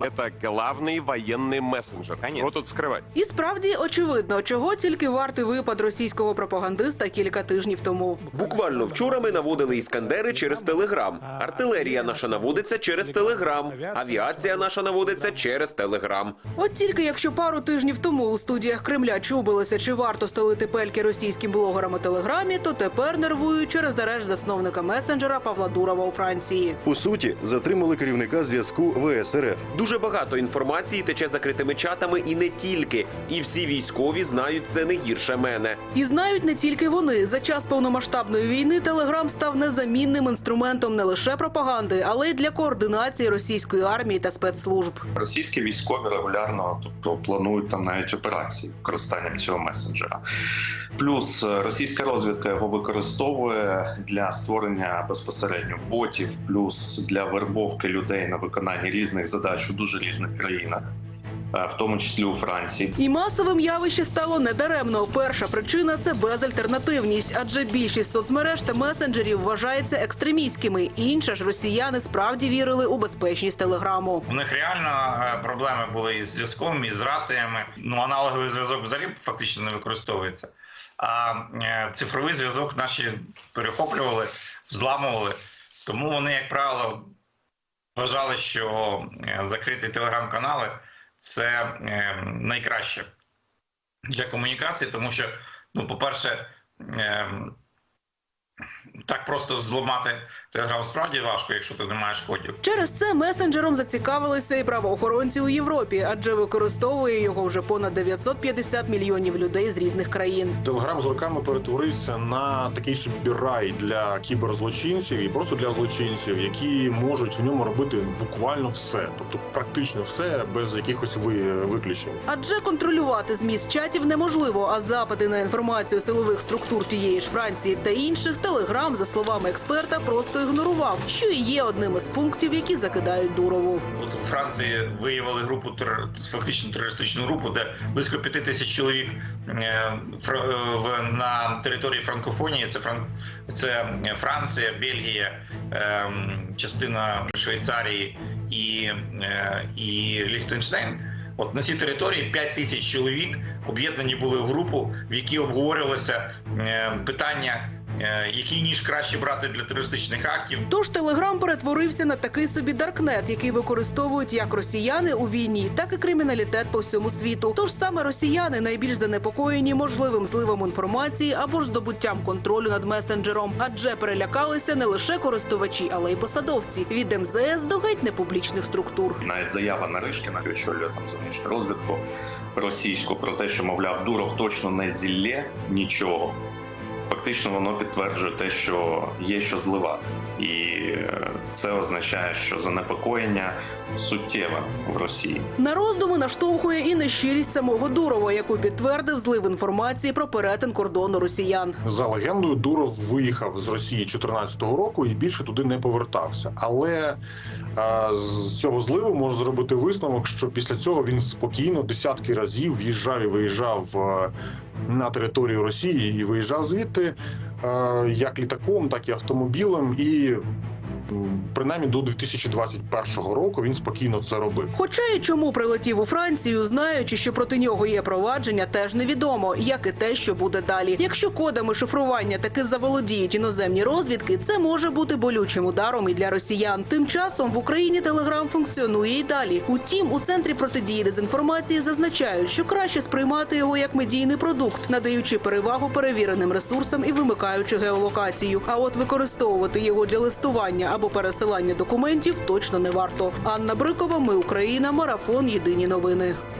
Это главный военный мессенджер. Конечно. Его тут скрывать. І справді очевидно, чого тільки вартий випад російського пропагандиста кілька тижнів тому. Буквально вчора ми наводили іскандери через телеграм. Артилерія наша наводиться через телеграм. Авіація наша наводиться через телеграм. От тільки якщо пару тижнів тому у студіях Кремля чубилося, чи варто столити пельки російським блогерам у телеграмі, то тепер нервують через арешт засновника месенджера Павла Дурова у Франції. По суті, затримали керівника зв'язку ВСРФ. Дуже багато інформації тече закритими чатами і не тільки. І всі військові знають це не гірше мене. І знають не тільки вони. За час повномасштабної війни Телеграм став незамінним інструментом не лише пропаганди, але й для координації російської армії та спецслужб. Російські військові регулярно тобто планують там навіть операції використанням цього месенджера. Плюс е, російська розвідка його використовує для створення безпосередньо ботів, плюс для вербовки людей на виконання різних задач у дуже різних країнах, е, в тому числі у Франції. І масовим явище стало недаремно. Перша причина це безальтернативність, адже більшість соцмереж та месенджерів вважається екстремістськими. Інша ж росіяни справді вірили у безпечність телеграму. У них реально е, проблеми були із зв'язком, із раціями. Ну, аналоговий зв'язок взагалі фактично не використовується. А е, цифровий зв'язок наші перехоплювали, взламували. Тому вони, як правило, вважали, що е, закриті телеграм-канали це е, найкраще для комунікації, тому що, ну, по-перше, так просто зламати телеграм справді важко, якщо ти не маєш кодів. Через це месенджером зацікавилися і правоохоронці у Європі, адже використовує його вже понад 950 мільйонів людей з різних країн. Телеграм з роками перетворився на такий собі рай для кіберзлочинців і просто для злочинців, які можуть в ньому робити буквально все, тобто практично все без якихось ви- виключень. Адже контролювати зміст чатів неможливо, а запити на інформацію силових структур тієї ж Франції та інших Телеграм, за словами експерта, просто ігнорував, що і є одним із пунктів, які закидають Дурову. От у Франції виявили групу фактично терористичну групу, де близько п'яти тисяч чоловік е, е, на території франкофонії. Це Фран... це Франція, Бельгія, е, частина Швейцарії і, е, і Ліхтенштейн. От на цій території 5 тисяч чоловік об'єднані були в групу, в якій обговорювалося е, питання, який ніж краще брати для терористичних актів. Тож Телеграм перетворився на такий собі даркнет, який використовують як росіяни у війні, так і криміналітет по всьому світу. Тож саме росіяни найбільш занепокоєні можливим зливом інформації або ж здобуттям контролю над месенджером, адже перелякалися не лише користувачі, але й посадовці від МЗС до геть непублічних структур. Навіть заява Наришкіна, очолює там зовнішню розвідку російську, про те, що мовляв, Дуров точно не зілє нічого. Фактично воно підтверджує те, що є що зливати, і е, це означає, що занепокоєння суттєве в Росії. На роздуми наштовхує і нещирість самого Дурова, яку підтвердив злив інформації про перетин кордону росіян. За легендою, Дуров виїхав з Росії 2014 року і більше туди не повертався. Але е, з цього зливу можна зробити висновок, що після цього він спокійно десятки разів в'їжджав і виїжджав е, на територію Росії і виїжджав звідти як літаком, так і автомобілем. І принаймні до 2021 року він спокійно це робив. Хоча і чому прилетів у Францію, знаючи, що проти нього є провадження, теж невідомо, як і те, що буде далі. Якщо кодами шифрування таки заволодіють іноземні розвідки, це може бути болючим ударом і для росіян. Тим часом в Україні Телеграм функціонує і далі. Утім, у центрі протидії дезінформації зазначають, що краще сприймати його як медійний продукт, надаючи перевагу перевіреним ресурсам і вимикаючи геолокацію. А от використовувати його для листування або пересилання документів точно не варто. Анна Брикова, ми Україна, марафон. Єдині новини.